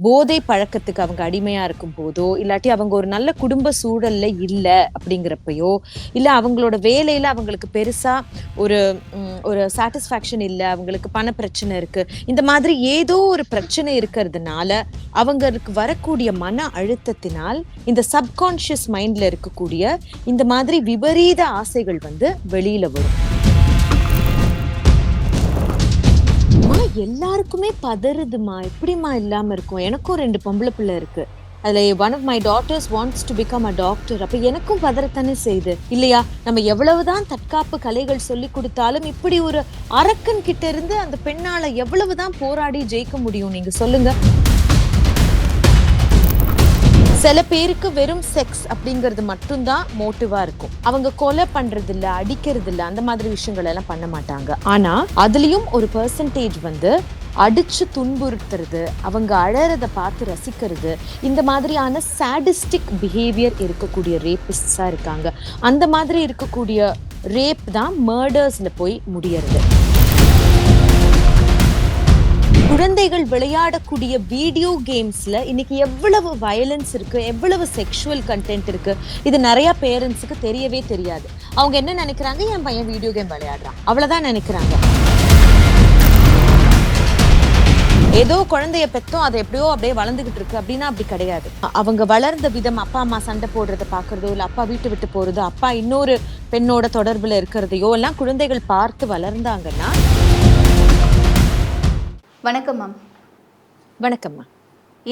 போதை பழக்கத்துக்கு அவங்க அடிமையா இருக்கும் போதோ இல்லாட்டி அவங்க ஒரு நல்ல குடும்ப சூழல்ல இல்ல அப்படிங்கிறப்பயோ இல்ல அவங்களோட வேலையில அவங்களுக்கு பெருசா ஒரு ஒரு சாட்டிஸ்ஃபேக்ஷன் இல்ல அவங்களுக்கு பண பிரச்சனை இருக்கு இந்த மாதிரி ஏதோ ஒரு பிரச்சனை இருக்கிறதுனால அவங்களுக்கு வரக்கூடிய மன அழுத்தத்தினால் இந்த சப்கான்ஷியஸ் மைண்ட்ல இருக்கக்கூடிய இந்த மாதிரி விபரீத ஆசைகள் வந்து வெளியில வரும். எல்லாருக்குமே பதறுதுமா? எப்படிம்மா இல்லாம இருக்கும்? எனக்கும் ரெண்டு பொம்பளை பிள்ளை இருக்கு. அதுல one of my daughters wants to become a doctor அப்ப எனக்கும் பதறத்தானே செய்யுது. இல்லையா? நம்ம எவ்வளவுதான் தற்காப்பு கலைகள் சொல்லி கொடுத்தாலும் இப்படி ஒரு அரக்கன் கிட்ட இருந்து அந்த பெண்ணால எவ்வளவுதான் போராடி ஜெயிக்க முடியும்? நீங்க சொல்லுங்க. சில பேருக்கு வெறும் செக்ஸ் அப்படிங்கிறது மட்டும்தான் மோட்டிவா இருக்கும். அவங்க கொலை பண்றது இல்ல அடிக்கிறது இல்ல அந்த மாதிரி விஷயங்கள் எல்லாம் பண்ண மாட்டாங்க. ஆனா அதுலயும் ஒரு பெர்சன்டேஜ் வந்து அடிச்சு துன்புறுத்துறது அவங்க அழறத பார்த்து ரசிக்கிறது இந்த மாதிரியான சாடிஸ்டிக் பிஹேவியர் இருக்கக்கூடிய ரேபிஸ்டா இருக்காங்க. அந்த மாதிரி இருக்கக்கூடிய ரேப் தான் மர்டர்ஸ்ல போய் முடியறது. குழந்தைகள் விளையாடக்கூடிய வீடியோ கேம்ஸ்ல இன்னைக்கு எவ்வளவு வயலன்ஸ் இருக்கு எவ்வளவு செக்ஷுவல் கண்டென்ட் இருக்கு இது நிறைய பேரண்ட்ஸுக்கு தெரியவே தெரியாது. அவங்க என்ன நினைக்கிறாங்க? என் பையன் வீடியோ கேம் விளையாடுறான். அவ்வளவுதான் நினைக்கிறாங்க. ஏதோ குழந்தைய பெத்தோம் அது எப்படியோ அப்படியே வளர்ந்துகிட்டு இருக்கு. அப்படின்னா அப்படி கிடையாது. அவங்க வளர்ந்த விதம் அப்பா அம்மா சண்டை போடுறத பாக்குறதோ இல்ல அப்பா வீட்டு விட்டு போறதோ அப்பா இன்னொரு பெண்ணோட தொடர்புல இருக்கிறதையோ எல்லாம் குழந்தைகள் பார்த்து வளர்ந்தாங்கன்னா வணக்கம் மேம் வணக்கம்மா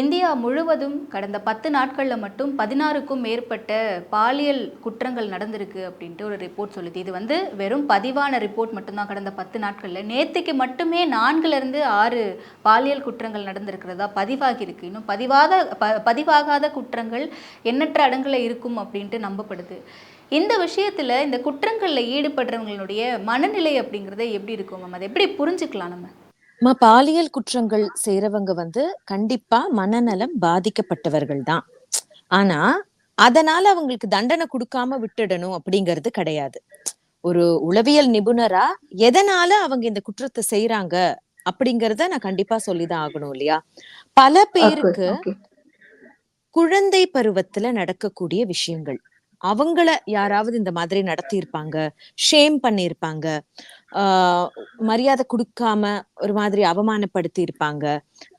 இந்தியா முழுவதும் கடந்த பத்து நாட்களில் மட்டும் பதினாறுக்கும் மேற்பட்ட பாலியல் குற்றங்கள் நடந்திருக்கு அப்படின்ட்டு ஒரு ரிப்போர்ட் சொல்லுது. இது வந்து வெறும் பதிவான ரிப்போர்ட் மட்டும்தான். கடந்த பத்து நாட்களில் நேற்றுக்கு மட்டுமே நான்குலேருந்து ஆறு பாலியல் குற்றங்கள் நடந்திருக்கிறதா பதிவாகியிருக்கு. இன்னும் பதிவாத ப பதிவாகாத குற்றங்கள் எண்ணற்ற இடங்களில் இருக்கும் அப்படின்ட்டு நம்பப்படுது. இந்த விஷயத்தில் இந்த குற்றங்களில் ஈடுபடுறவங்களுடைய மனநிலை அப்படிங்கிறது எப்படி இருக்கும் மேம் அதை எப்படி புரிஞ்சுக்கலாம் நம்ம அம்மா பாலியல் குற்றங்கள் செய்றவங்க வந்து கண்டிப்பா மனநலம் பாதிக்கப்பட்டவர்கள் தான். ஆனா அதனால அவங்களுக்கு தண்டனை கொடுக்காம விட்டுடணும் அப்படிங்கிறது கிடையாது. ஒரு உளவியல் நிபுணரா எதனால அவங்க இந்த குற்றத்தை செய்யறாங்க அப்படிங்கறத நான் கண்டிப்பா சொல்லிதான் ஆகணும் இல்லையா? பல பேருக்கு குழந்தை பருவத்துல நடக்கக்கூடிய விஷயங்கள். அவங்கள யாராவது இந்த மாதிரி நடத்தியிருப்பாங்க ஷேம் பண்ணியிருப்பாங்க ஆஹ் மரியாதை கொடுக்காம ஒரு மாதிரி அவமானப்படுத்தி இருப்பாங்க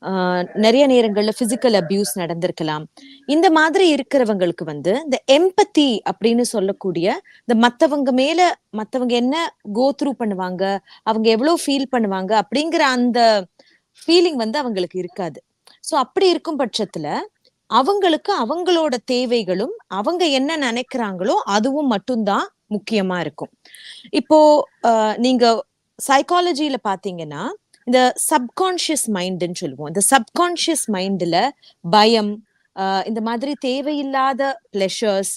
ஆஹ் நிறைய நேரங்கள்ல பிசிக்கல் அபியூஸ் நடந்திருக்கலாம். இந்த மாதிரி இருக்கிறவங்களுக்கு வந்து இந்த எம்பத்தி அப்படின்னு சொல்லக்கூடிய இந்த மத்தவங்க மேல மத்தவங்க என்ன கோ த்ரூ பண்ணுவாங்க அவங்க எவ்வளவு ஃபீல் பண்ணுவாங்க அப்படிங்கிற அந்த ஃபீலிங் வந்து அவங்களுக்கு இருக்காது. சோ அப்படி இருக்கும் பட்சத்துல அவங்களுக்கு அவங்களோட தேவைகளும் அவங்க என்ன நினைக்கிறாங்களோ அதுவும் மட்டும்தான் முக்கியமா இருக்கும். இப்போ ஆஹ் நீங்க சைக்காலஜியில பாத்தீங்கன்னா இந்த சப்கான்ஷியஸ் மைண்டுன்னு சொல்லுவோம். இந்த சப்கான்ஷியஸ் மைண்ட்ல பயம் ஆஹ் இந்த மாதிரி தேவையில்லாத பிளஷர்ஸ்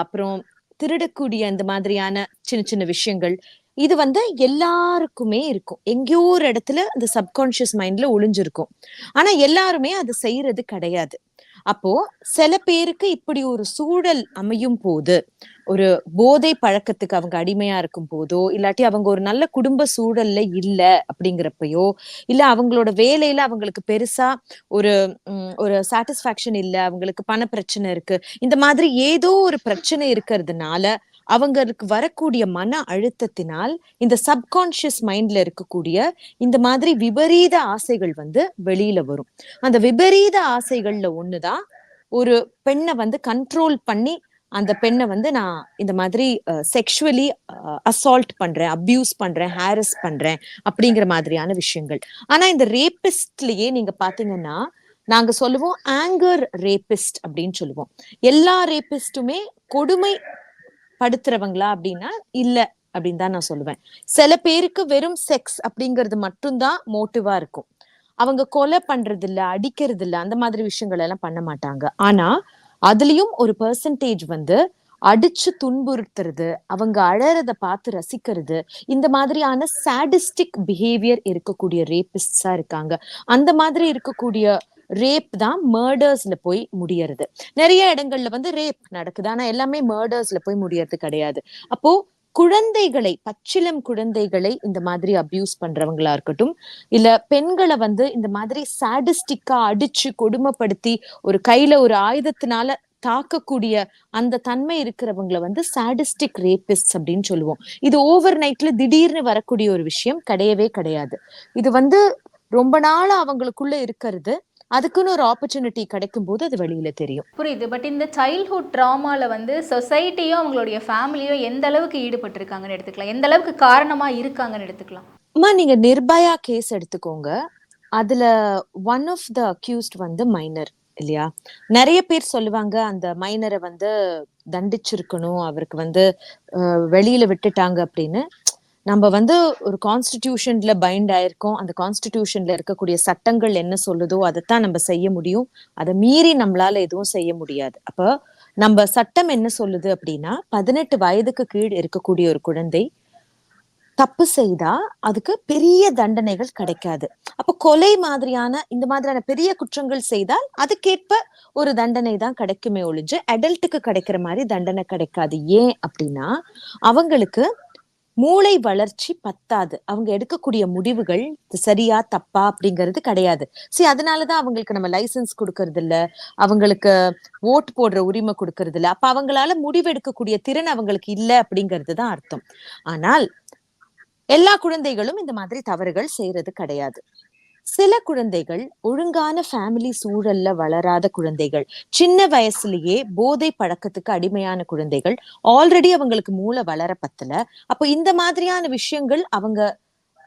அப்புறம் திருடக்கூடிய இந்த மாதிரியான சின்ன சின்ன விஷயங்கள் இது வந்து எல்லாருக்குமே இருக்கும். எங்கேயோ ஒரு இடத்துல அந்த சப்கான்ஷியஸ் மைண்ட்ல ஒளிஞ்சிருக்கும். ஆனா எல்லாருமே அது செய்யறது கிடையாது. அப்போ சில பேருக்கு இப்படி ஒரு சூழல் அமையும் போது ஒரு போதை பழக்கத்துக்கு அவங்க அடிமையா இருக்கும் போதோ இல்லாட்டி அவங்க ஒரு நல்ல குடும்ப சூழல்ல இல்ல அப்படிங்கிறப்பயோ இல்ல அவங்களோட வேலையில அவங்களுக்கு பெருசா ஒரு ஒரு சாட்டிஸ்ஃபேக்ஷன் இல்ல அவங்களுக்கு பண பிரச்சனை இருக்கு இந்த மாதிரி ஏதோ ஒரு பிரச்சனை இருக்கிறதுனால அவங்களுக்கு வரக்கூடிய மன அழுத்தத்தினால் இந்த சப்கான்ஷியஸ் மைண்ட்ல இருக்கக்கூடிய இந்த மாதிரி விபரீத ஆசைகள் வந்து வெளியில வரும். அந்த விபரீத ஆசைகள்ல ஒண்ணுதான் ஒரு பெண்ணை வந்து கண்ட்ரோல் பண்ணி அந்த பெண்ணை வந்து நான் இந்த மாதிரி செக்ஷுவலி அசால்ட் பண்றேன் அப்யூஸ் பண்றேன் ஹாரஸ் பண்றேன் அப்படிங்கிற மாதிரியான விஷயங்கள். ஆனா இந்த ரேபிஸ்ட்லயே நீங்க பாத்தீங்கன்னா நாங்க சொல்லுவோம் ஆங்கர் ரேபிஸ்ட் அப்படின்னு சொல்லுவோம். எல்லா ரேபிஸ்டுமே கொடுமை படுத்துறவங்களா அப்படின்னா இல்ல அப்படின்னு தான் நான் சொல்லுவேன். சில பேருக்கு வெறும் செக்ஸ் அப்படிங்கிறது மட்டும்தான் மோட்டிவா இருக்கும். அவங்க கொலை பண்றது இல்ல அடிக்கிறது இல்ல அந்த மாதிரி விஷயங்கள் எல்லாம் பண்ண மாட்டாங்க. ஆனா அதுலயும் ஒரு பெர்சன்டேஜ் வந்து அடிச்சு துன்புறுத்துறது அவங்க அழறத பார்த்து ரசிக்கிறது இந்த மாதிரியான சாடிஸ்டிக் பிஹேவியர் இருக்கக்கூடிய ரேபிஸ்டா இருக்காங்க. அந்த மாதிரி இருக்கக்கூடிய ரேப் தான் மர்டர்ஸ்ல போய் முடியறது. நிறைய இடங்கள்ல வந்து ரேப் நடக்குது. ஆனா எல்லாமே மர்டர்ஸ்ல போய் முடியறது கிடையாது. அப்போ குழந்தைகளை பச்சிலம் குழந்தைகளை இந்த மாதிரி அபியூஸ் பண்றவங்களா இருக்கட்டும் இல்ல பெண்களை வந்து இந்த மாதிரி சாடிஸ்டிக்கா அடிச்சு கொடுமைப்படுத்தி ஒரு கையில ஒரு ஆயுதத்தினால தாக்கக்கூடிய அந்த தன்மை இருக்கிறவங்கள வந்து சாடிஸ்டிக் ரேபிஸ்ட் அப்படின்னு சொல்லுவோம். இது ஓவர் நைட்ல திடீர்னு வரக்கூடிய ஒரு விஷயம் கிடையவே கிடையாது. இது வந்து ரொம்ப நாள் அவங்களுக்குள்ள இருக்கிறது. அதுக்குன்னு ஒரு ஆப்பர்ச்சுனிட்டி கிடைக்கும் போது அது வெளியில தெரியும். புரியுது. பட் இந்த சைல்ட்ஹுட் ட்ராமால வந்து சொசைட்டியும் அவங்களுடைய ஃபேமிலியும் எந்த அளவுக்கு ஈடுபட்டிருக்காங்கன்னு எடுத்துக்கலாம். எந்த அளவுக்கு காரணமா இருக்காங்கன்னு எடுத்துக்கலாம். அம்மா நீங்க நிர்பயா கேஸ் எடுத்துக்கோங்க. அதுல ஒன் ஆஃப் த அக்யூஸ்ட் வந்து மைனர் இல்லையா? நிறைய பேர் சொல்லுவாங்க அந்த மைனரை வந்து தண்டிச்சிருக்கணும் அவருக்கு வந்து வெளியில விட்டுட்டாங்க அப்படின்னு. நம்ம வந்து ஒரு கான்ஸ்டிடியூஷன்ல பைண்ட் ஆயிருக்கோம். அந்த கான்ஸ்டிடியூஷன்ல இருக்கக்கூடிய சட்டங்கள் என்ன சொல்லுதோ அதைத்தான் நம்ம செய்ய முடியும். அதை மீறி நம்மளால எதுவும் செய்ய முடியாது. அப்ப நம்ம சட்டம் என்ன சொல்லுது அப்படின்னா பதினெட்டு வயதுக்கு கீழ் இருக்கக்கூடிய ஒரு குழந்தை தப்பு செய்தா அதுக்கு பெரிய தண்டனைகள் கிடைக்காது. அப்ப கொலை மாதிரியான இந்த மாதிரியான பெரிய குற்றங்கள் செய்தால் அதுக்கேற்ப ஒரு தண்டனை தான் கிடைக்குமே ஒழிஞ்சு அடல்ட்டுக்கு கிடைக்கிற மாதிரி தண்டனை கிடைக்காது. ஏன் அப்படின்னா அவங்களுக்கு மூளை வளர்ச்சி பத்தாது. அவங்க எடுக்கக்கூடிய முடிவுகள் சரியா தப்பா அப்படிங்கிறது கிடையாது. சரி அதனாலதான் அவங்களுக்கு நம்ம லைசென்ஸ் கொடுக்கறது இல்ல அவங்களுக்கு ஓட்டு போடுற உரிமை கொடுக்கறது இல்ல அப்ப அவங்களால முடிவெடுக்கக்கூடிய திறன் அவங்களுக்கு இல்ல அப்படிங்கிறது தான் அர்த்தம். ஆனால் எல்லா குழந்தைகளும் இந்த மாதிரி தவறுகள் செய்யறது கிடையாது. சில குழந்தைகள் ஒழுங்கான ஃபேமிலி சூழல்ல வளராத குழந்தைகள் சின்ன வயசுலயே போதை பழக்கத்துக்கு அடிமையான குழந்தைகள் ஆல்ரெடி அவங்களுக்கு மூளை வளர பத்தல. அப்போ இந்த மாதிரியான விஷயங்கள் அவங்க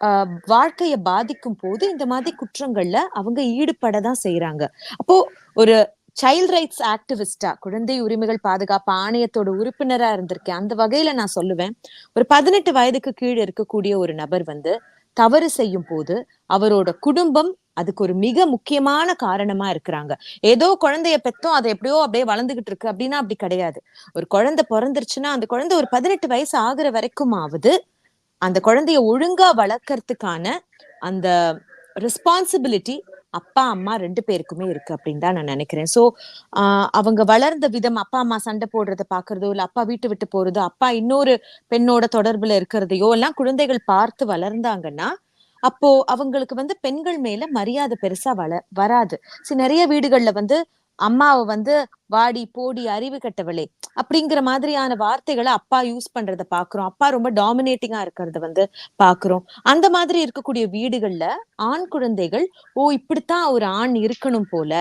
ஆஹ், வாழ்க்கைய பாதிக்கும் போது இந்த மாதிரி குற்றங்கள்ல அவங்க ஈடுபட தான் செய்யறாங்க அப்போ ஒரு சைல்ட் ரைட்ஸ் ஆக்டிவிஸ்டா குழந்தை உரிமைகள் பாதுகாப்பு ஆணையத்தோட உறுப்பினரா இருந்திருக்கேன். அந்த வகையில நான் சொல்லுவேன். ஒரு பதினெட்டு வயதுக்கு கீழே இருக்கக்கூடிய ஒரு நபர் வந்து தவறு செய்யும் போது அவரோட குடும்பம் அதுக்கு ஒரு மிக முக்கியமான காரணமா இருக்கிறாங்க. ஏதோ குழந்தைய பெத்தோம் அதை எப்படியோ அப்படியே வளர்ந்துகிட்டு இருக்கு அப்படின்னா அப்படி கிடையாது. ஒரு குழந்தை பிறந்துருச்சுன்னா அந்த குழந்தை ஒரு பதினெட்டு வயசு ஆகுற வரைக்குமாவது அந்த குழந்தைய ஒழுங்கா வளர்க்கறதுக்கான அந்த ரெஸ்பான்சிபிலிட்டி அப்பா அம்மா ரெண்டு பேருக்குமே இருக்கு அப்படின்னு தான் நான் நினைக்கிறேன். சோ ஆஹ் அவங்க வளர்ந்த விதம் அப்பா அம்மா சண்டை போடுறத பாக்குறதோ இல்ல அப்பா வீட்டு விட்டு போறதோ அப்பா இன்னொரு பெண்ணோட தொடர்புல இருக்கிறதையோ எல்லாம் குழந்தைகள் பார்த்து வளர்ந்தாங்கன்னா அப்போ அவங்களுக்கு வந்து பெண்கள் மேல மரியாதை பெருசா வள வராது. சரி நிறைய வீடுகள்ல வந்து அம்மாவை வந்து வாடி போடி அறிவு கட்டவளே அப்படிங்கிற மாதிரியான வார்த்தைகளை அப்பா யூஸ் பண்றத பாக்குறோம். அப்பா ரொம்ப டாமினேட்டிங்கா இருக்கிறத வந்து பாக்குறோம். அந்த மாதிரி இருக்கக்கூடிய வீடுகள்ல ஆண் குழந்தைகள் ஓ இப்படித்தான் ஒரு ஆண் இருக்கணும் போல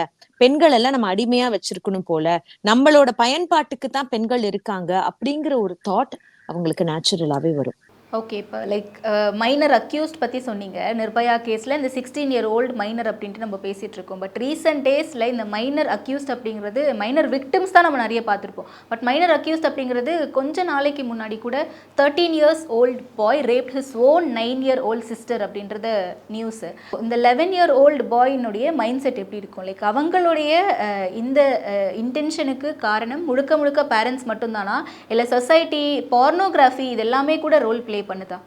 பெண்கள் எல்லாம் நம்ம அடிமையா வச்சிருக்கணும் போல நம்மளோட பயன்பாட்டுக்கு தான் பெண்கள் இருக்காங்க அப்படிங்கிற ஒரு தாட் அவங்களுக்கு நேச்சுரலாவே வரும். ஓகே இப்போ லைக் மைனர் அக்யூஸ்ட் பற்றி சொன்னீங்க. நிர்பயா கேஸில் இந்த சிக்ஸ்டீன் இயர் ஓல்டு மைனர் அப்படின்ட்டு நம்ம பேசிகிட்டு இருக்கோம். பட் ரீசெண்ட் டேஸில் இந்த மைனர் அக்யூஸ்ட் அப்படிங்கிறது மைனர் விக்டிம்ஸ் தான் நம்ம நிறைய பார்த்துருப்போம். பட் மைனர் அக்யூஸ்ட் அப்படிங்கிறது கொஞ்ச நாளைக்கு முன்னாடி கூட thirteen years old boy raped his own nine year old sister அப்படின்றத நியூஸு இந்த லெவன் இயர் ஓல்டு பாயினுடைய மைண்ட் செட் எப்படி இருக்கும்? லைக் அவங்களுடைய uh, இந்த uh, இன்டென்ஷனுக்கு காரணம் முழுக்க முழுக்க பேரண்ட்ஸ் மட்டும்தானா? இல்லை சொசைட்டி பார்னோகிராஃபி இது எல்லாமே கூட ரோல் ப்ளே பண்ணுதா?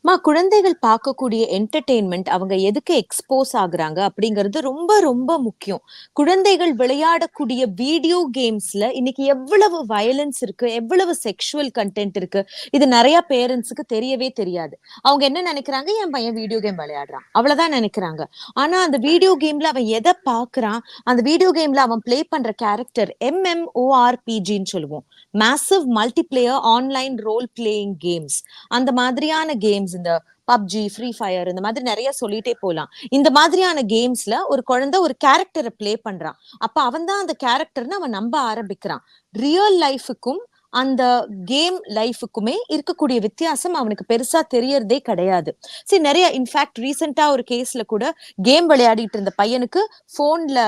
மா குழந்தைகள் பார்க்கக்கூடிய என்டர்டெயின்மெண்ட் அவங்க எதுக்கு எக்ஸ்போஸ் ஆகுறாங்க அப்படிங்கிறது ரொம்ப ரொம்ப முக்கியம். குழந்தைகள் விளையாடக்கூடிய வீடியோ கேம்ஸ்ல இன்னைக்கு எவ்வளவு வயலன்ஸ் இருக்கு எவ்வளவு செக்ஷுவல் கண்டென்ட் இருக்கு இது நிறைய பேரண்ட்ஸுக்கு தெரியவே தெரியாது. அவங்க என்ன நினைக்கிறாங்க? என் பையன் வீடியோ கேம் விளையாடுறான். அவ்வளவுதான் நினைக்கிறாங்க. ஆனா அந்த வீடியோ கேம்ல அவன் எதை பாக்குறான் அந்த வீடியோ கேம்ல அவன் பிளே பண்ற கேரக்டர் எம்எம்ஓஆர்பிஜின்னு சொல்லுவோம். Massive multiplayer online role playing games அந்த மாதிரியான கேம்ஸ் இந்த பப்ஜி ஃப்ரீ ஃபயர் இந்த மாதிரி நிறைய சொல்லிட்டே போலாம். இந்த மாதிரியான கேம்ஸ்ல ஒரு குழந்தை ஒரு கேரக்டரை ப்ளே பண்றான் அப்ப அவன் தான் அந்த கேரக்டர்னு அவன் நம்ப ஆரம்பிக்கிறான். ரியல் லைஃபுக்கும் அந்த கேம் லைஃபுக்குமே இருக்கக்கூடிய வித்தியாசம் அவனுக்கு பெருசா தெரியறதே கிடையாது. சரி நிறைய இன்ஃபேக்ட் ரீசெண்டா ஒரு கேஸ்ல கூட கேம் விளையாடிட்டு இருந்த பையனுக்கு போன்ல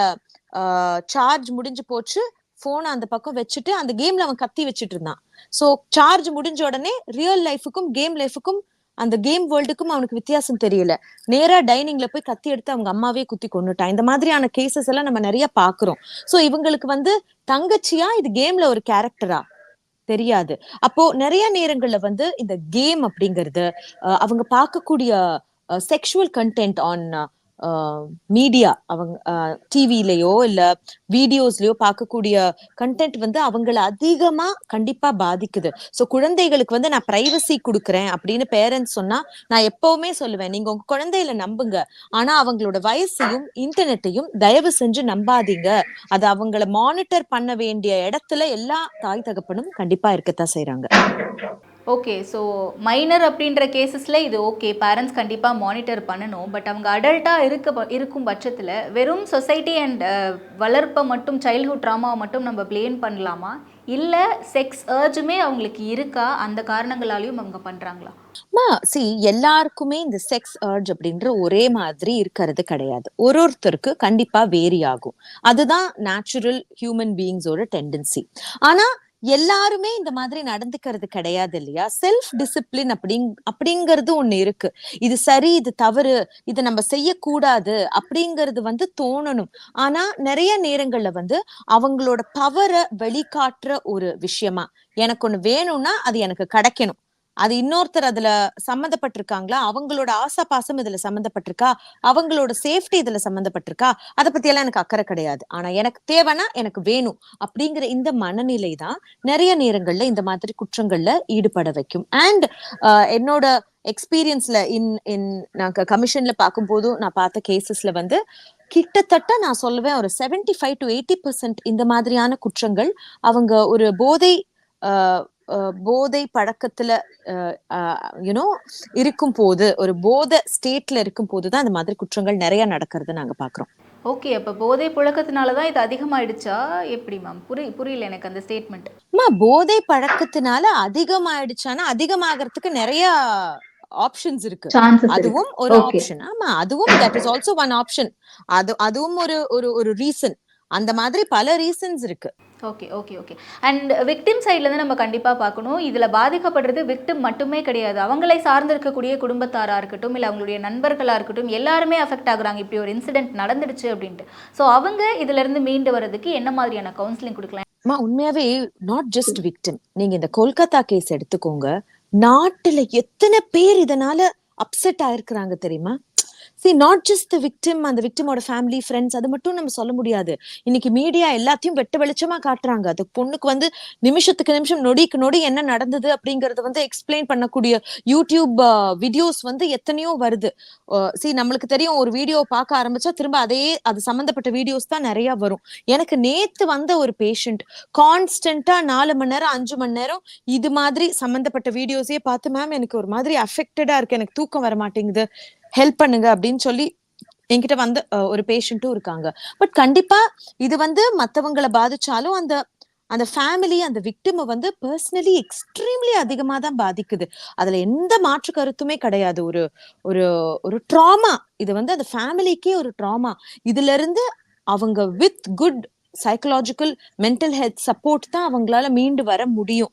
சார்ஜ் முடிஞ்சு போச்சு. போனை அந்த பக்கம் வச்சுட்டு அந்த கேம்ல அவன் கத்தி வச்சுட்டு இருந்தான். சோ சார்ஜ் முடிஞ்ச உடனே ரியல் லைஃபுக்கும் கேம் லைஃபுக்கும் அந்த கேம் வேர்ல்டுக்கும் அவனுக்கு வித்தியாசம் தெரியல. நேரா டைனிங்ல போய் கத்தி எடுத்து அவங்க அம்மாவே குத்தி கொண்டுட்டான் இந்த மாதிரியான கேசஸ் எல்லாம் நம்ம நிறைய பாக்குறோம் சோ இவங்களுக்கு வந்து தங்கச்சியா இது கேம்ல ஒரு கேரக்டரா தெரியாது. அப்போ நிறைய நேரங்கள்ல வந்து இந்த கேம் அப்படிங்கிறது அவங்க பார்க்கக்கூடிய செக்ஷுவல் கண்டென்ட் ஆன் மீடியா அவங்க டிவிலயோ இல்ல வீடியோஸ்லயோ பார்க்கக்கூடிய கண்டென்ட் வந்து அவங்கள அதிகமா கண்டிப்பா பாதிக்குது. சோ குழந்தைகளுக்கு வந்து நான் பிரைவசி கொடுக்குறேன் அப்படின்னு பேரண்ட்ஸ் சொன்னா நான் எப்பவுமே சொல்லுவேன் நீங்க உங்க குழந்தையில நம்புங்க. ஆனா அவங்களோட வயசையும் இன்டர்நெட்டையும் தயவு செஞ்சு நம்பாதீங்க. அது அவங்கள மானிட்டர் பண்ண வேண்டிய இடத்துல எல்லா தாய் தகப்பனும் கண்டிப்பா இருக்கத்தான் செய்யறாங்க ஓகே ஸோ மைனர் அப்படின்ற கேசஸில் இது ஓகே பேரண்ட்ஸ் கண்டிப்பாக மானிட்டர் பண்ணணும். பட் அவங்க அடல்ட்டாக இருக்க ப- இருக்கும் பட்சத்தில் வெறும் சொசைட்டி அண்ட் uh, வளர்ப்பை மட்டும் சைல்ட்ஹுட் ட்ராமாவை மட்டும் நம்ம ப்ளேம் பண்ணலாமா? இல்லை செக்ஸ் ஏர்ஜுமே அவங்களுக்கு இருக்கா? அந்த காரணங்களாலையும் அவங்க பண்ணுறாங்களா மா சி எல்லாருக்குமே இந்த செக்ஸ் ஏர்ஜ் அப்படின்ற ஒரே மாதிரி இருக்கிறது கிடையாது. ஒரு ஒருத்தருக்கு கண்டிப்பாக வேரி ஆகும். அதுதான் நேச்சுரல் ஹியூமன் பீயிங்ஸோட டெண்டன்சி ஆனால் எல்லாருமே இந்த மாதிரி நடந்துக்கிறது கிடையாது இல்லையா? செல்ஃப் டிசிப்ளின் அப்படிங் அப்படிங்கிறது ஒண்ணு இருக்கு. இது சரி இது தவறு இதை நம்ம செய்யக்கூடாது அப்படிங்கிறது வந்து தோணணும். ஆனா நிறைய நேரங்கள்ல வந்து அவங்களோட பவரை வெளிக்காட்டுற ஒரு விஷயமா. எனக்கு ஒண்ணு வேணும்னா அது எனக்கு கிடைக்கணும். அது இன்னொருத்தர் அதுல சம்மந்தப்பட்டிருக்காங்களா? அவங்களோட ஆசா பாசம் இதுல சம்மந்தப்பட்டிருக்கா? அவங்களோட சேஃப்டி இதுல சம்மந்தப்பட்டிருக்கா? அதை பத்தி எல்லாம் எனக்கு அக்கறை கிடையாது. ஆனா எனக்கு தேவைன்னா எனக்கு வேணும் அப்படிங்கிற இந்த மனநிலை தான் நிறைய நேரங்கள்ல இந்த மாதிரி குற்றங்கள்ல ஈடுபட வைக்கும். அண்ட் என்னோட எக்ஸ்பீரியன்ஸ்ல இன் இன் நாங்க கமிஷன்ல பார்க்கும்போதும் நான் பார்த்த கேசஸ்ல வந்து கிட்டத்தட்ட நான் சொல்லுவேன் ஒரு 75 ஃபைவ் டு எயிட்டி பர்சன்ட் இந்த மாதிரியான குற்றங்கள் அவங்க ஒரு போதை போதை பழக்கத்துல யூனோ இருக்கும் போது ஒரு போதை ஸ்டேட்ல இருக்கும் போதுதான் இந்த மாதிரி குற்றங்கள் நிறைய நடக்கிறது நாங்க பாக்குறோம் ஓகே அப்போ போதை புழக்கத்தினால தான் இது அதிகமாயிடுச்சா? எப்படி மேம் புரி புரியல எனக்கு அந்த ஸ்டேட்மெண்ட் அம்மா போதை பழக்கத்தினால அதிகமாயிடுச்சானா அதிகமாகறதுக்கு நிறைய ஆப்ஷன்ஸ் இருக்கு. அதுவும் ஒரு ஆப்ஷன் ஆமா அதுவும் that is also one option அது அதுவும் ஒரு ஒரு ஒரு ரீசன் அந்த மாதிரி பல ரீசன்ஸ் இருக்கு. Okay okay okay and victim சைட்லேருந்து நம்ம கண்டிப்பாக பார்க்கணும். இதில் பாதிக்கப்படுறது விக்டிம் மட்டுமே கிடையாது. அவங்களை சார்ந்திருக்கக்கூடிய குடும்பத்தாராக இருக்கட்டும் இல்லை அவங்களுடைய நண்பர்களாக இருக்கட்டும் எல்லாருமே அஃபெக்ட் ஆகுறாங்க. இப்படி ஒரு இன்சிடென்ட் நடந்துடுச்சு அப்படின்ட்டு. ஸோ அவங்க இதுலேருந்து மீண்டு வர்றதுக்கு என்ன மாதிரியான கவுன்சிலிங் கொடுக்கலாம்? அம்மா உண்மையாவே நாட் ஜஸ்ட் விக்டிம் நீங்க இந்த கொல்கத்தா கேஸ் எடுத்துக்கோங்க. நாட்டுல எத்தனை பேர் இதனால அப்செட் ஆயிருக்கிறாங்க தெரியுமா? See not just the victim அந்த விக்டிமோட ஃபேமிலி ஃப்ரெண்ட்ஸ் அது மட்டும் நம்ம சொல்ல முடியாது. இன்னைக்கு மீடியா எல்லாத்தையும் வெட்ட வெளிச்சமா காட்டுறாங்க. அது பொண்ணுக்கு வந்து நிமிஷத்துக்கு நிமிஷம் நொடிக்கு நொடி என்ன நடந்தது அப்படிங்கறத வந்து எக்ஸ்பிளைன் பண்ணக்கூடிய யூடியூப் வீடியோஸ் வந்து எத்தனையோ வருது. சி நம்மளுக்கு தெரியும் ஒரு வீடியோ பார்க்க ஆரம்பிச்சா திரும்ப அதே அது சம்பந்தப்பட்ட வீடியோஸ் தான் நிறைய வரும். எனக்கு நேத்து வந்த ஒரு பேஷண்ட் கான்ஸ்டன்டா நாலு மணி நேரம் அஞ்சு மணி நேரம் இது மாதிரி சம்பந்தப்பட்ட வீடியோஸே பார்த்து மேம் எனக்கு ஒரு மாதிரி அஃபெக்டடா இருக்கு. எனக்கு தூக்கம் வர மாட்டேங்குது ஹெல்ப் பண்ணுங்க அப்படின்னு சொல்லி என்கிட்ட வந்த ஒரு பேஷண்ட்டும் இருக்காங்க. பட் கண்டிப்பா இது வந்து மத்தவங்கள பாதிச்சாலும் அந்த அந்த ஃபேமிலி அந்த விக்டிமை வந்து பர்சனலி எக்ஸ்ட்ரீம்லி அதிகமா தான் பாதிக்குது. அதுல எந்த மாற்று கருத்துமே கிடையாது. ஒரு ஒரு ஒரு ட்ராமா இது வந்து அந்த ஃபேமிலிக்கே ஒரு ட்ராமா இதுல இருந்து அவங்க with good psychological mental health support தான் அவங்களால மீண்டு வர முடியும்.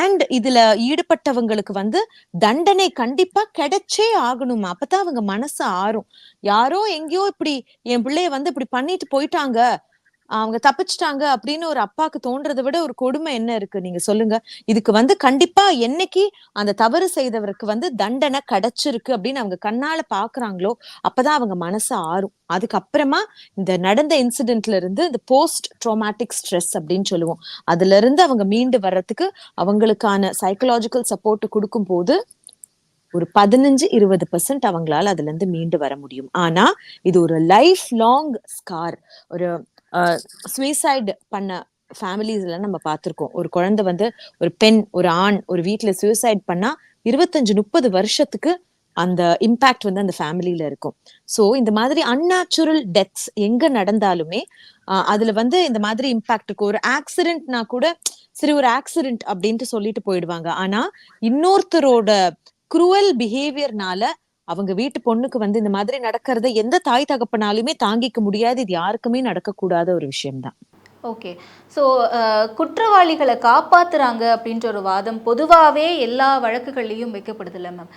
அண்ட் இதுல ஈடுபட்டவங்களுக்கு வந்து தண்டனை கண்டிப்பா கிடைச்சே ஆகணும்? அப்பதான் அவங்க மனசு ஆறும். யாரோ எங்கேயோ இப்படி என் பிள்ளைய வந்து இப்படி பண்ணிட்டு போயிட்டாங்க. அவங்க தப்பிச்சிட்டாங்க அப்படின்னு ஒரு அப்பாக்கு தோன்றதை விட ஒரு கொடுமை என்ன இருக்கு? நீங்க சொல்லுங்க. இதுக்கு வந்து கண்டிப்பா என்னைக்கு அந்த தவறு செய்தவருக்கு வந்து தண்டனை கிடைச்சிருக்கு அப்படின்னு அவங்க கண்ணால பாக்குறாங்களோ அப்பதான் அவங்க மனசு ஆறும். அதுக்கப்புறமா இந்த நடந்த இன்சிடென்ட்ல இருந்து இந்த போஸ்ட் ட்ரோமேட்டிக் ஸ்ட்ரெஸ் அப்படின்னு சொல்லுவோம். அதுல இருந்து அவங்க மீண்டு வர்றதுக்கு அவங்களுக்கான சைக்கலாஜிக்கல் சப்போர்ட் கொடுக்கும் போது ஒரு பதினஞ்சு இருபது பர்சன்ட் அவங்களால அதுல இருந்து மீண்டு வர முடியும். ஆனா இது ஒரு லைஃப் லாங் ஸ்கார் ஒரு சுயசைடு பண்ண ஃபேமிலிஸ்ல நம்ம பார்த்துருக்கோம். ஒரு குழந்தை வந்து ஒரு பெண் ஒரு ஆண் ஒரு வீட்டில் சுயசைட் பண்ணா இருபத்தஞ்சு முப்பது வருஷத்துக்கு அந்த இம்பாக்ட் வந்து அந்த ஃபேமிலியில இருக்கும். ஸோ இந்த மாதிரி அன்நேச்சுரல் டெத்ஸ் எங்க நடந்தாலுமே அதுல வந்து இந்த மாதிரி இம்பாக்ட் இருக்கும் ஒரு ஆக்சிடென்ட்னா கூட சரி ஒரு ஆக்சிடென்ட் அப்படின்ட்டு சொல்லிட்டு போயிடுவாங்க. ஆனா இன்னொருத்தரோட குரூவல் பிஹேவியர்னால அவங்க வீட்டு பொண்ணுக்கு வந்து இந்த மாதிரி நடக்கிறத எந்த தாய் தகப்பனாலுமே தாங்கிக்க முடியாது. இது யாருக்குமே நடக்கக்கூடாத ஒரு விஷயம்தான். ஓகே. ஸோ குற்றவாளிகளை காப்பாத்துறாங்க அப்படின்ற ஒரு வாதம் பொதுவாகவே எல்லா வழக்குகள்லையும் வைக்கப்படுதில்ல மேம்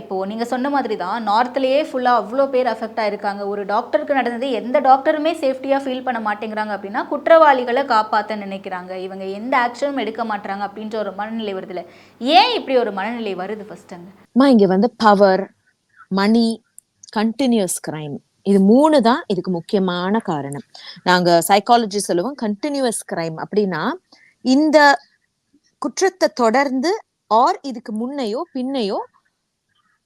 இப்போது நீங்கள் சொன்ன மாதிரி தான் நார்த்லேயே ஃபுல்லாக அவ்வளோ பேர் அஃபெக்ட் ஆயிருக்காங்க. ஒரு டாக்டருக்கு நடந்தது எந்த டாக்டருமே சேஃப்டியாக ஃபீல் பண்ண மாட்டேங்கிறாங்க அப்படின்னா குற்றவாளிகளை காப்பாற்ற நினைக்கிறாங்க. இவங்க எந்த ஆக்ஷனும் எடுக்க மாட்டாங்க அப்படின்ற ஒரு மனநிலை வருதுல்ல. ஏன் இப்படி ஒரு மனநிலை வருது ஃபர்ஸ்ட் அம்மா இங்க வந்து பவர் மணி கண்டினியூஸ் கிரைம் இது மூணு தான் இதுக்கு முக்கியமான காரணம். நாங்க சைக்காலஜி சொல்லுவோம் கண்டினியூஸ் கிரைம் அப்படின்னா இந்த குற்றத்தை தொடர்ந்து ஆர் இதுக்கு முன்னையோ பின்னையோ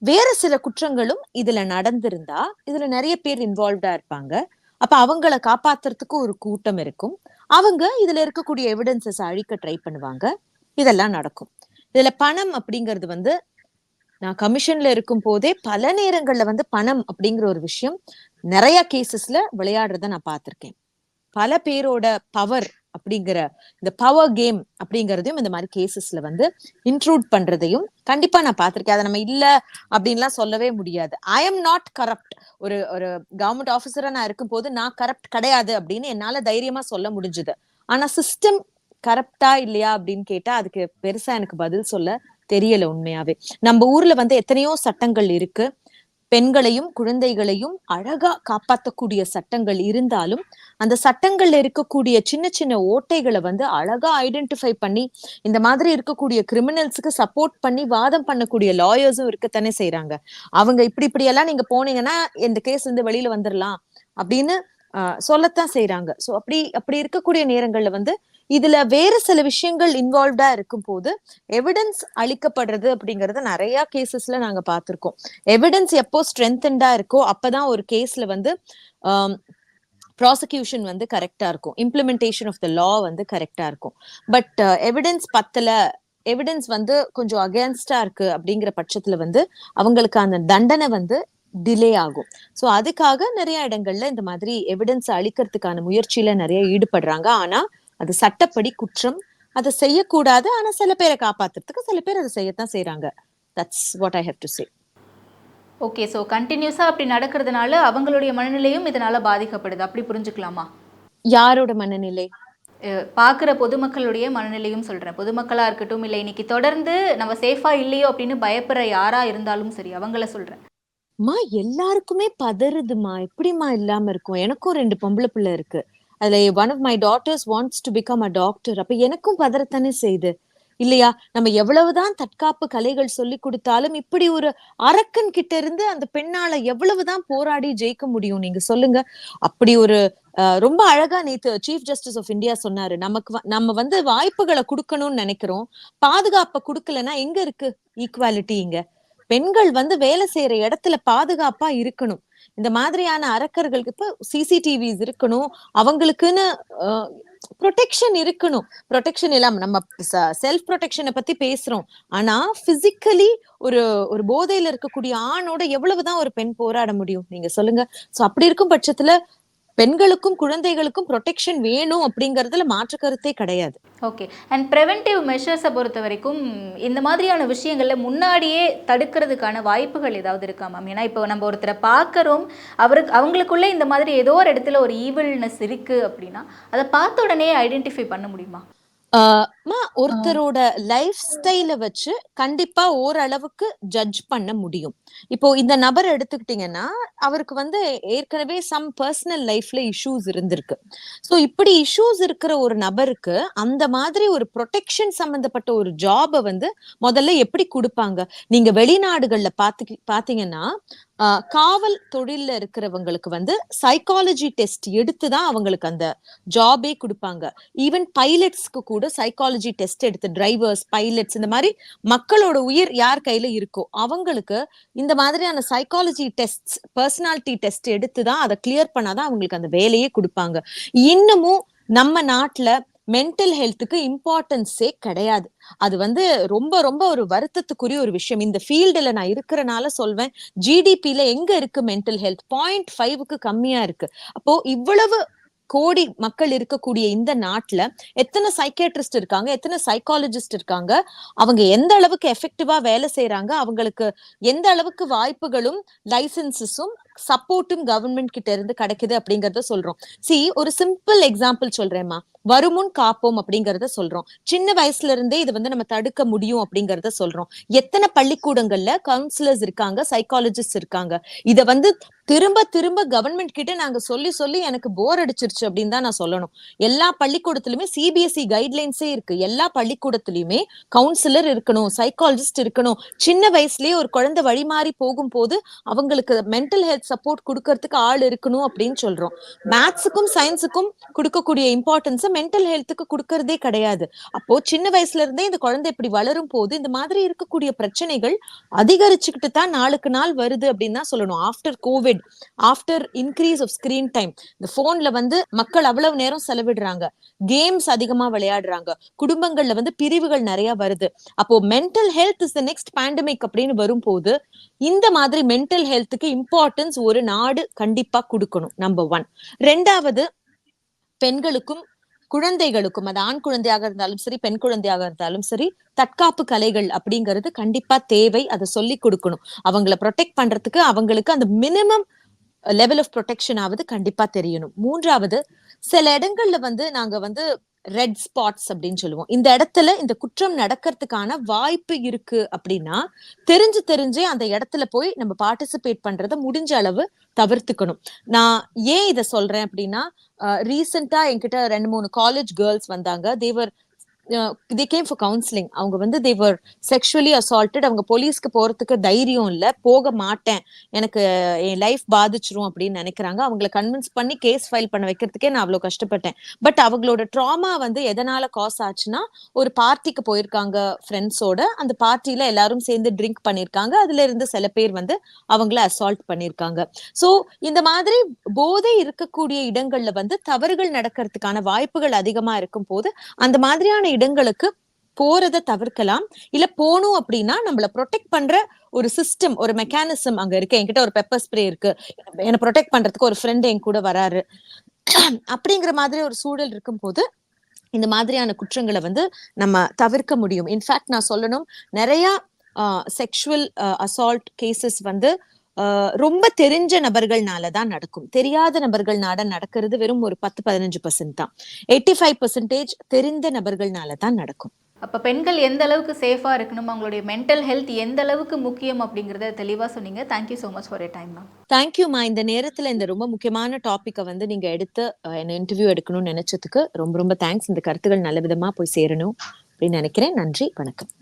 வேற சில குற்றங்களும் இதுல நடந்திருந்தா இதுல நிறைய பேர் இன்வால்வ்டா இருப்பாங்க. அப்ப அவங்கள காப்பாத்துறதுக்கு ஒரு கூட்டம் இருக்கும். அவங்க இதுல இருக்கக்கூடிய எவிடன்சஸ் அழிக்க ட்ரை பண்ணுவாங்க. இதெல்லாம் நடக்கும். இதுல பணம் அப்படிங்கிறது வந்து நான் கமிஷன்ல இருக்கும் போதே பல நேரங்கள்ல வந்து பணம் அப்படிங்கிற ஒரு விஷயம் நிறைய கேசஸ்ல விளையாடுறத நான் பார்த்திருக்கேன். பல பேரோட பவர் அப்படிங்கிற இந்த பவர் கேம் அப்படிங்கறதையும் இந்த மாதிரி கேசஸ்ல வந்து இன்க்ளூட் பண்றதையும் கண்டிப்பா நான் பார்த்திருக்கேன். அதை நம்ம இல்ல அப்படின்லாம் சொல்லவே முடியாது. ஐ எம் நாட் கரப்ட் ஒரு ஒரு கவர்மெண்ட் ஆபீசரா நான் இருக்கும் போது நான் கரப்ட் கிடையாது அப்படின்னு என்னால தைரியமா சொல்ல முடிஞ்சுது. ஆனா சிஸ்டம் கரப்டா இல்லையா அப்படின்னு கேட்டா அதுக்கு பெருசா எனக்கு பதில் சொல்ல தெரியல உண்மையாவே. நம்ம ஊர்ல வந்து எத்தனையோ சட்டங்கள் இருக்கு. பெண்களையும் குழந்தைகளையும் அழகா காப்பாற்றக்கூடிய சட்டங்கள் இருந்தாலும் அந்த சட்டங்கள்ல இருக்கக்கூடிய சின்ன சின்ன ஓட்டைகளை வந்து அழகா ஐடென்டிஃபை பண்ணி இந்த மாதிரி இருக்கக்கூடிய கிரிமினல்ஸுக்கு சப்போர்ட் பண்ணி வாதம் பண்ணக்கூடிய லாயர்ஸும் இருக்கத்தானே செய்யறாங்க அவங்க இப்படி இப்படி எல்லாம் நீங்க போனீங்கன்னா இந்த கேஸ் வந்து வெளியில வந்துடலாம் அப்படின்னு சொல்லத்தான் செய்யறாங்க சோ அப்படி அப்படி இருக்கக்கூடிய நேரங்கள்ல வந்து இதுல வேற சில விஷயங்கள் இன்வால்வ்டா இருக்கும் போது எவிடன்ஸ் அளிக்கப்படுறது அப்படிங்கறத நிறைய கேசஸ்ல நாங்க பார்த்திருக்கோம். எவிடன்ஸ் எப்போ ஸ்ட்ரென்தன்டா இருக்கோ அப்பதான் ஒரு கேஸ்ல வந்து ப்ராசிக்யூஷன் வந்து கரெக்டா இருக்கும். இம்ப்ளிமெண்டேஷன் ஆஃப் த லா வந்து கரெக்டா இருக்கும். பட் எவிடன்ஸ் பத்தல எவிடன்ஸ் வந்து கொஞ்சம் அகேன்ஸ்டா இருக்கு அப்படிங்கிற பட்சத்துல வந்து அவங்களுக்கு அந்த தண்டனை வந்து டிலே ஆகும். சோ அதுக்காக நிறைய இடங்கள்ல இந்த மாதிரி எவிடன்ஸ் அளிக்கிறதுக்கான முயற்சியில நிறைய ஈடுபடுறாங்க. ஆனா அது சட்டப்படி குற்றம். அதை செய்யக்கூடாது. ஆனா சில பேரை காப்பாத்துறதுக்கு சில பேர் அதை செய்யத்தான் செய்யறாங்க that's what I have to say okay so கண்டினியூஸாக அப்படி நடக்கிறதுனால அவங்களுடைய மனநிலையும் இதனால பாதிக்கப்படுது. அப்படி புரிஞ்சுக்கலாமா? யாரோட மனநிலை? பார்க்குற பொதுமக்களுடைய மனநிலையும் சொல்கிறேன் பொதுமக்களாக இருக்கட்டும் இல்லை இன்னைக்கு தொடர்ந்து நம்ம சேஃபாக இல்லையோ அப்படின்னு பயப்படுற யாராக இருந்தாலும் சரி அவங்கள சொல்கிறேன் மா எல்லாருக்குமே பதறுதுமா? எப்படிமா இல்லாம இருக்கும்? எனக்கும் ரெண்டு பொம்பளை பிள்ளை இருக்கு. அதுல one of my daughters wants to become a doctor அப்ப எனக்கும் பதறத்தானே செய்யுது. இல்லையா? நம்ம எவ்வளவுதான் தற்காப்பு கலைகள் சொல்லி கொடுத்தாலும் இப்படி ஒரு அரக்கன் கிட்ட இருந்து அந்த பெண்ணால எவ்வளவுதான் போராடி ஜெயிக்க முடியும்? நீங்க சொல்லுங்க. அப்படி ஒரு அஹ், ரொம்ப அழகா நேத்து சீஃப் ஜஸ்டிஸ் ஆஃப் இந்தியா சொன்னாரு. நமக்கு வ- நம்ம வந்து வாய்ப்புகளை கொடுக்கணும்னு நினைக்கிறோம். பாதுகாப்பை கொடுக்கலன்னா எங்க இருக்கு? ஈக்குவாலிட்டி இங்க. பெண்கள் வந்து வேலை செய்யற இடத்துல பாதுகாப்பா இருக்கணும். இந்த மாதிரியான அரக்கர்களுக்கு இப்ப சிசிடிவிஸ் இருக்கணும். அவங்களுக்குன்னு ப்ரொடெக்ஷன் இருக்கணும். ப்ரொடெக்ஷன் இல்லாம நம்ம செல்ஃப் ப்ரொடெக்ஷனை பத்தி பேசுறோம். ஆனா பிசிக்கலி ஒரு ஒரு போதையில இருக்கக்கூடிய ஆணோட எவ்வளவுதான் ஒரு பெண் போராட முடியும்? நீங்க சொல்லுங்க. சோ அப்படி இருக்கும் பட்சத்துல பெண்களுக்கும் குழந்தைகளுக்கும் ப்ரொடெக்ஷன் வேணும் அப்படிங்கறதுல மாற்று கருத்தே கிடையாது. ஓகே அண்ட் ப்ரெவென்டிவ் மெஷர்ஸை பொறுத்த வரைக்கும் இந்த மாதிரியான விஷயங்களில் முன்னாடியே தடுக்கிறதுக்கான வாய்ப்புகள் ஏதாவது இருக்கா மேம் ஏன்னா இப்போ நம்ம ஒருத்தரை பார்க்குறோம் அவருக்கு அவங்களுக்குள்ள இந்த மாதிரி ஏதோ ஒரு இடத்துல ஒரு ஈவில்னஸ் இருக்குது அப்படின்னா அதை பார்த்த உடனே ஐடென்டிஃபை பண்ண முடியுமா? ஒருத்தரோட லைஃப் ஸ்டைல வச்சு கண்டிப்பா ஓரளவுக்கு ஜட்ஜ் பண்ண முடியும். இப்போ இந்த நபர் எடுத்துக்கிட்டீங்கன்னா அவருக்கு வந்து ஏற்கனவே சம் பர்சனல் லைஃப்ல இஷ்யூஸ் இருந்திருக்கு. சோ இப்படி இஷ்யூஸ் இருக்கிற ஒரு நபருக்கு அந்த மாதிரி ஒரு ப்ரொடெக்ஷன் சம்பந்தப்பட்ட ஒரு ஜாபை வந்து முதல்ல எப்படி கொடுப்பாங்க? நீங்க வெளிநாடுகள்ல பாத்து பாத்தீங்கன்னா காவல் தொழில்ல இருக்கிறவங்களுக்கு வந்து சைக்காலஜி டெஸ்ட் எடுத்து தான் அவங்களுக்கு அந்த ஜாபே கொடுப்பாங்க. ஈவன் பைலட்ஸ்க்கு கூட சைக்காலஜி டெஸ்ட் எடுத்து டிரைவர்ஸ் பைலட்ஸ் இந்த மாதிரி மக்களோட உயிர் யார் கையில இருக்கோ அவங்களுக்கு இந்த மாதிரியான சைக்காலஜி டெஸ்ட் பர்சனாலிட்டி டெஸ்ட் எடுத்து தான் அதை கிளியர் பண்ணாதான் அவங்களுக்கு அந்த வேலையே கொடுப்பாங்க. இன்னமும் நம்ம நாட்டுல மென்டல் ஹெல்த்துக்கு இம்பார்ட்டன்ஸே கிடையாது. அது வந்து ரொம்ப ரொம்ப ஒரு வருத்தத்துக்குரிய ஒரு விஷயம். இந்த ஃபீல்டுல நான் இருக்கிறனால சொல்வேன் ஜிடிபியில எங்க இருக்கு மென்டல் ஹெல்த் பாயிண்ட் ஃபைவுக்கு கம்மியா இருக்கு. அப்போ இவ்வளவு கோடி மக்கள் இருக்கக்கூடிய இந்த நாட்டுல எத்தனை சைக்கேட்ரிஸ்ட் இருக்காங்க எத்தனை சைக்காலஜிஸ்ட் இருக்காங்க அவங்க எந்த அளவுக்கு எஃபெக்டிவா வேலை செய்யறாங்க அவங்களுக்கு எந்த அளவுக்கு வாய்ப்புகளும் லைசன்சஸும் சப்போர்ட்டும் கவர்மெண்ட் கிட்ட இருந்து கிடைக்குது அப்படிங்கறத சொல்றோம். சி ஒரு சிம்பிள் எக்ஸாம்பிள் சொல்றேம்மா. வருமுன் காப்போம் அப்படிங்கறத சொல்றோம். சின்ன வயசுல இருந்தே இது வந்து நம்ம தடுக்க முடியும் அப்படிங்கறத சொல்றோம். எத்தனை பள்ளிக்கூடங்கள்ல கவுன்சிலர்ஸ் இருக்காங்க சைக்காலஜிஸ்ட் இருக்காங்க. இத வந்து திரும்ப திரும்ப கவர்மெண்ட் கிட்ட நாங்க சொல்லி சொல்லி எனக்கு போர் அடிச்சிருச்சு அப்படின்னு தான் நான் சொல்லணும். எல்லா பள்ளிக்கூடத்திலுமே சிபிஎஸ்இ கைட்லைன்ஸே இருக்கு. எல்லா பள்ளிக்கூடத்திலயுமே கவுன்சிலர் இருக்கணும் சைக்காலஜிஸ்ட் இருக்கணும். சின்ன வயசுலயே ஒரு குழந்தை வழி மாறி போகும்போது அவங்களுக்கு மென்டல் ஹெல்த் சப்போர்ட் கொடுக்கறதுக்கு ஆள் இருக்கணும் அப்படின்னு சொல்றோம். மேத்ஸுக்கும் சயின்ஸுக்கும் கொடுக்கக்கூடிய இம்பார்ட்டன்ஸை மென்டல் ஹெல்த்துக்கு கொடுக்கறதே கிடையாது. அப்போ சின்ன வயசுல இருந்தே இந்த குழந்தை இப்படி வளரும் போது இந்த மாதிரி இருக்கக்கூடிய பிரச்சனைகள் அதிகரிச்சுக்கிட்டு தான் நாளுக்கு நாள் வருது அப்படின்னு தான் சொல்லணும். After COVID after increase of screen time இந்த போன்ல வந்து மக்கள் அவ்வளவு நேரம் செலவிடுறாங்க. கேம்ஸ் அதிகமா விளையாடுறாங்க. குடும்பங்கள்ல வந்து பிரிவுகள் நிறைய வருது. அப்போ mental health is the next pandemic அப்படின்னு வரும்போது இந்த மாதிரி மென்டல் ஹெல்த்துக்கு இம்பார்ட்டன்ஸ் ஒரு நாடு கண்டிப்பா கொடுக்கணும் நம்பர் ஒன் ரெண்டாவது பெண்களுக்கும் குழந்தைகளுக்கும் அது ஆண் குழந்தையாக இருந்தாலும் சரி பெண் குழந்தையாக இருந்தாலும் சரி தற்காப்பு கலைகள் அப்படிங்கிறது கண்டிப்பா தேவை அதை சொல்லி கொடுக்கணும். அவங்கள ப்ரொடெக்ட் பண்றதுக்கு அவங்களுக்கு அந்த மினிமம் லெவல் ஆஃப் ப்ரொடெக்ஷன் ஆவது கண்டிப்பா தெரியணும். மூன்றாவது சில இடங்கள்ல வந்து நாங்க வந்து ரெட் ஸ்பாட்ஸ் அப்படின்னு சொல்லுவோம். இந்த இடத்துல இந்த குற்றம் நடக்கிறதுக்கான வாய்ப்பு இருக்கு அப்படின்னா தெரிஞ்சு தெரிஞ்சே அந்த இடத்துல போய் நம்ம பார்ட்டிசிபேட் பண்றத முடிஞ்ச அளவு தவிர்த்துக்கணும். நான் ஏன் இதை சொல்றேன் அப்படின்னா ரீசெண்டா என்கிட்ட ரெண்டு மூணு காலேஜ் கேர்ள்ஸ் வந்தாங்க. They were they came for counselling அவங்க வந்து தேவர் செக்ஷுவலி அசால்ட்டட் அவங்க போலீஸ்க்கு போறதுக்கு தைரியம் இல்ல. போக மாட்டேன். எனக்கு என் லைஃப் பாதிச்சிரும் அப்படின்னு நினைக்கிறாங்க. அவங்கள கன்வின்ஸ் பண்ணி கேஸ் ஃபைல் பண்ண வைக்கிறதுக்கே நான் அவ்வளவு கஷ்டப்பட்டேன். பட் அவங்களோட ட்ராமா வந்து எதனால காஸ் ஆச்சுன்னா ஒரு பார்ட்டிக்கு போயிருக்காங்க ஃப்ரெண்ட்ஸோட அந்த பார்ட்டியில எல்லாரும் சேர்ந்து ட்ரிங்க் பண்ணிருக்காங்க அதுல இருந்து சில பேர் வந்து அவங்கள அசால்ட் பண்ணிருக்காங்க சோ இந்த மாதிரி போதை இருக்கக்கூடிய இடங்கள்ல வந்து தவறுகள் நடக்கிறதுக்கான வாய்ப்புகள் அதிகமா இருக்கும் போது அந்த மாதிரியான இடங்களுக்கு போறதை தவிர்க்கலாம். இல்ல போகணும் அப்படின்னா நம்மள ப்ரொடெக்ட் பண்ற ஒரு சிஸ்டம் ஒரு மெக்கானிசம் அங்க இருக்கு. என்கிட்ட ஒரு பெப்பர் ஸ்ப்ரே இருக்கு. என்னை ப்ரொடெக்ட் பண்றதுக்கு ஒரு ஃப்ரெண்ட் என் கூட வராரு. அப்படிங்கிற மாதிரி ஒரு சூழல் இருக்கும் போது இந்த மாதிரியான குற்றங்களை வந்து நம்ம தவிர்க்க முடியும். இன்ஃபேக்ட் நான் சொல்லணும் நிறைய செக்ஷுவல் அசால்ட் கேசஸ் வந்து ரொம்ப தெரிஞ்ச நபர்கள்னால தான் நடக்கும். தெரியாத நபர்கள்னால நடக்கிறது வெறும் ஒரு பத்து பதினஞ்சு பர்சன்ட் தான். எயிட்டி ஃபைவ் பர்சன்டேஜ் தெரிந்த நபர்கள்னால தான் நடக்கும். அப்போ பெண்கள் எந்த அளவுக்கு சேஃபாக இருக்கணும் அவங்களுடைய மென்டல் ஹெல்த் எந்த அளவுக்கு முக்கியம் அப்படிங்கிறத தெளிவாக சொன்னீங்க. Thank you so much for a time ma'am தேங்க்யூமா இந்த நேரத்துல இந்த ரொம்ப முக்கியமான டாபிக்கை வந்து நீங்க எடுத்து என்ன இன்டர்வியூ எடுக்கணும்னு நினைச்சதுக்கு ரொம்ப ரொம்ப தேங்க்ஸ் இந்த கருத்துக்கள் நல்ல விதமா போய் சேரணும் அப்படின்னு நினைக்கிறேன். நன்றி வணக்கம்.